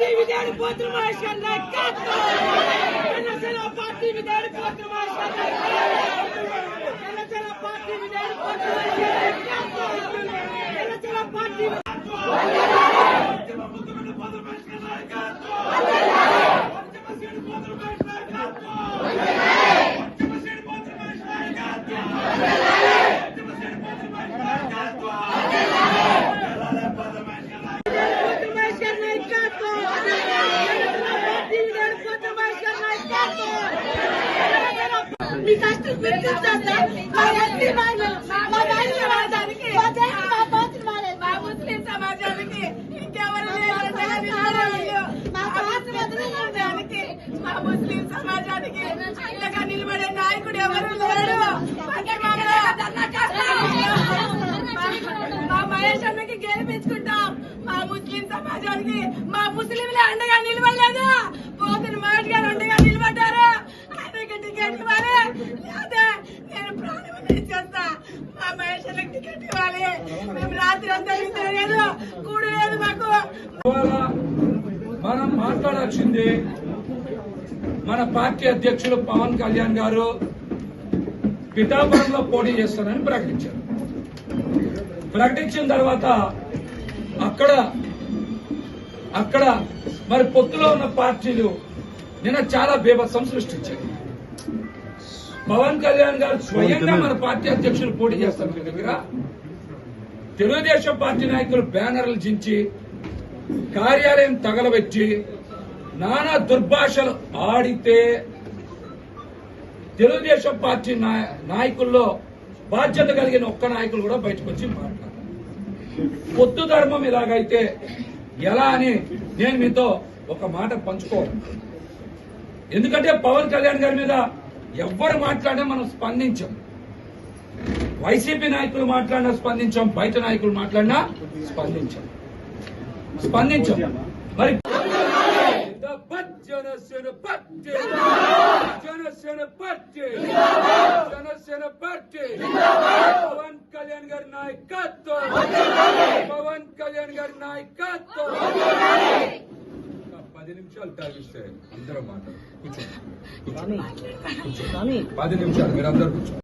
Party విధాని పోతున్న మహేశ్వర్ నాయకత్వం Janasena party విధాని పోతున్న మహేశ్వర్ నాయకత్వం జనసేన పార్టీ విధాని పోతున్న మహేశ్వర్ నాయకత్వం జనసేన పార్టీ పోతున్న మహేశ్వర్ నాయకత్వం జనసేన పార్టీ విధాని పోతున్న మహేశ్వర్ నాయకత్వం మీ కష్టం గుర్తించొద్దా? మా ఎస్టీ మహిళలు, మా మహిళల సమాజానికి, మా దేశ, మా పోతున్న మహిళలు, మా ముస్లిం సమాజానికి ఇంకెవరు లేరు జగన్ మా సమాజానికి మా ముస్లిం సమాజానికి అండగా నిలబడే నాయకుడు ఎవరు లేరు మా- మహేష్ అన్నకి గెలిపించుకుంటాం మా ముస్లిం సమాజానికి మా ముస్లింలే అండగా నిలబడలేదు పోతున్న మహేష్ గారు అండగా నిలబడి నేను ప్రాణం చేస్తా. మా మహేష్ టికెట్ ఇవ్వాలి. మేము రాత్రి అంతా లేదు. కూడు లేదు మాకు. మనం మాట్లాడాల్సింది మన పార్టీ అధ్యక్షుడు పవన్ కళ్యాణ్ గారు పిఠాపురంలో పోటీ చేస్తారని ప్రకటించారు. ప్రకటించిన తర్వాత అక్కడ అక్కడ మరి పొత్తులో ఉన్న పార్టీలు నిన్న చాలా బీభత్సం సృష్టించాయి. పవన్ కళ్యాణ్ గారు స్వయంగా మన పార్టీ అధ్యక్షులు పోటీ చేస్తారు మీ దగ్గర. తెలుగుదేశం పార్టీ నాయకులు బ్యానర్లు చించి కార్యాలయం తగలబెట్టి నానా దుర్భాషలు ఆడితే తెలుగుదేశం పార్టీ నాయ- నాయకుల్లో బాధ్యత కలిగిన ఒక్క నాయకులు కూడా బయటకు వచ్చి మాట్లాడారు. పొత్తు ధర్మం ఇలాగైతే ఎలా అని నేను మీతో ఒక మాట పంచుకోవాలి. ఎందుకంటే పవన్ కళ్యాణ్ గారి మీద ఎవ్వరు మాట్లాడినా మనం స్పందించాం. వైసీపీ నాయకులు మాట్లాడినా స్పందించాం బయట నాయకులు మాట్లాడినా స్పందించాం. స్పందించాం. మరి Janasena party. Janasena party. Janasena party. Pawan Kalyan గారి నాయకత్వం. పవన్ కళ్యాణ్ గారి నాయకత్వం. పది నిమిషాలు తాగిస్తే అందరూ మాట్లాడు కూర్చోండి. పది నిమిషాలు మీరు అందరు కూర్చోండి.